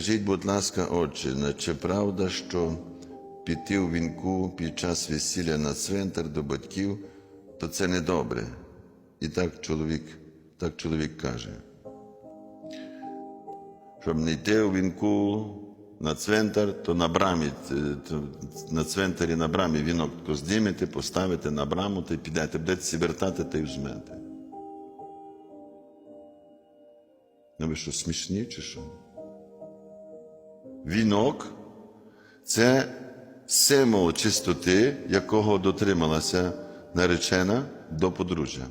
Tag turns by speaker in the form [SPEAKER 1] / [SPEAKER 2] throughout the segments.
[SPEAKER 1] Скажіть, будь ласка, отче, чи правда, що піти у вінку під час весілля на цвинтар до батьків, то це недобре. І так чоловік, так чоловік каже. Щоб не йти у вінку на цвинтар, то на брамі, е, то на цвинтарі на брамі вінок то знімете, поставите на браму та й підете, будете вертати та й візьмете. Ну ви що, смішні чи що? Вінок це символ чистоти, якого дотрималася наречена до подружжя.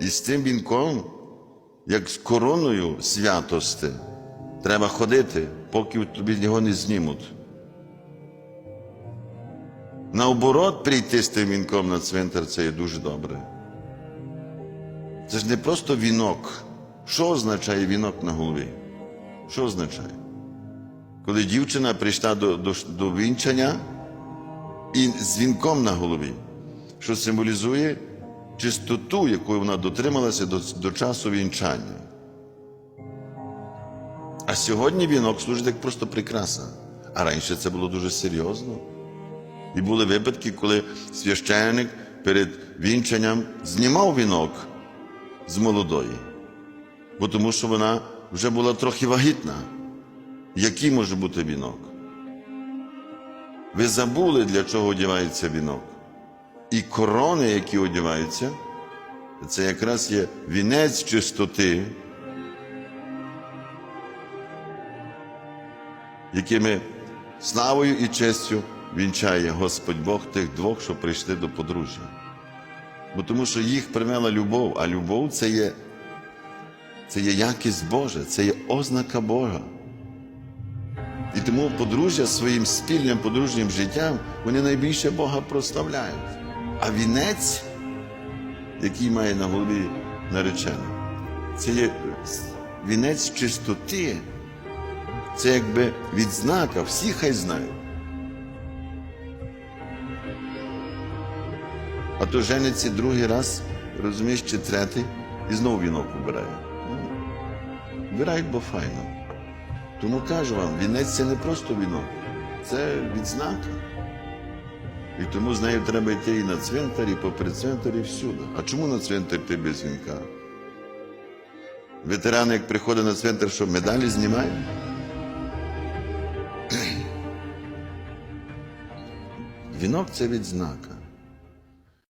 [SPEAKER 1] І з цим вінком, як з короною святости, треба ходити, поки тобі його не знімуть. Наоборот, прийти з тим вінком на цвинтар це є дуже добре. Це ж не просто вінок. Що означає вінок на голові? Що означає? Коли дівчина прийшла до, до, до вінчання і з вінком на голові, що символізує чистоту, якою вона дотрималася до, до часу вінчання. А сьогодні вінок служить як просто прикраса. А раніше це було дуже серйозно. І були випадки, коли священник перед вінчанням знімав вінок з молодої, бо тому що вона вже була трохи вагітна. Який може бути вінок? Ви забули, для чого одягається вінок. І корони, які одягаються, це якраз є вінець чистоти, якими славою і честю вінчає Господь Бог тих двох, що прийшли до подружжя. Бо тому що їх привела любов, а любов це є, це є якість Божа, це є ознака Бога. І тому подружжя своїм спільним подружнім життям вони найбільше Бога прославляють. А вінець, який має на голові наречена, це є вінець чистоти. Це якби відзнака, всі хай знають. А то жениться другий раз, розумієш, чи третій, і знову вінок вибирає. Ну, бо файно. Тому кажу вам, вінець це не просто вінок, це відзнака. І тому з нею треба йти і на цвинтар, і попри цвинтар, і всюди. А чому на цвинтар ти без вінка? Ветеран, як приходить на цвинтар, що медалі знімає? Вінок це відзнака.